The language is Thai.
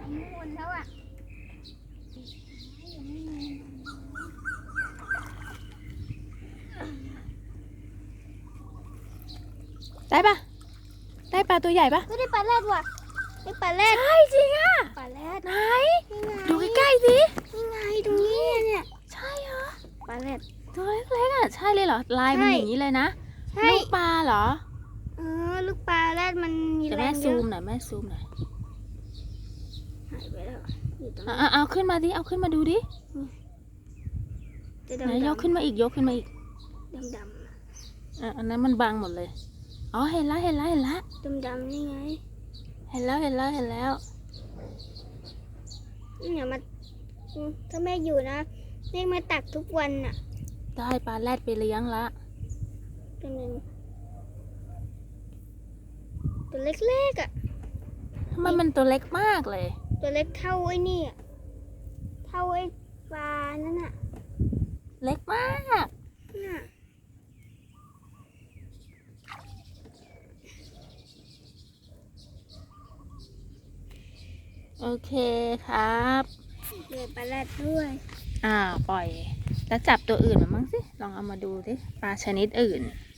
ไปนู่นแล้วอะยังไม่มีได้ปะได้ปลาตัวใหญ่ปะก็ได้ปลาแรดว่ะได้ปลาแรดใช่จริงอะปลาแรดไหนนี่ไงดูใกล้ๆสินี่ไงตรงนี้เนี่ยใช่เหรอปลาแรดตัวเล็กๆอะใช่เลยเหรอลายมันใช่อย่างนี้เลยนะใช่ลูกปลาเหรอเออลูกปลาแรดมันมีเดี๋ยวแรแม่งเยซูอะมหน่อยแม่ซูมหน่อย หายไปแล้วอยู่ตรงอะนี้อะเอาขึ้นมาดิ เอาขึ้นมาดูดิจะไหนดำยกขึ้นมาอีกยกขึ้นมาอีกดำดำอะอันนั้นมันบังหมดเลย อ๋อเห็นแล้วเห็นแล้วเห็นแล้วดำดำๆนี่ไงเห็นแล้วเห็นแล้วเห็นแล้ว เนี่ยมาอืมถ้าแม่อยู่นะแม่มาตักทุกวันน่ะได้ปลาแรดไปเลี้ยงละเป็นหนึ่งตัวเล็กๆอะ ทำไมมันตัวเล็กมากเลย ตัวเล็กเท่าไอ้นี่อะเท่าไอ้ปลานั่นน่ะเล็กมากน่ะโอเคครับเดือปลาแรดด้วย อ่าปล่อย แล้วจับตัวอื่นมามั้งสิ ลองเอามาดูสิปลาชนิดอื่นน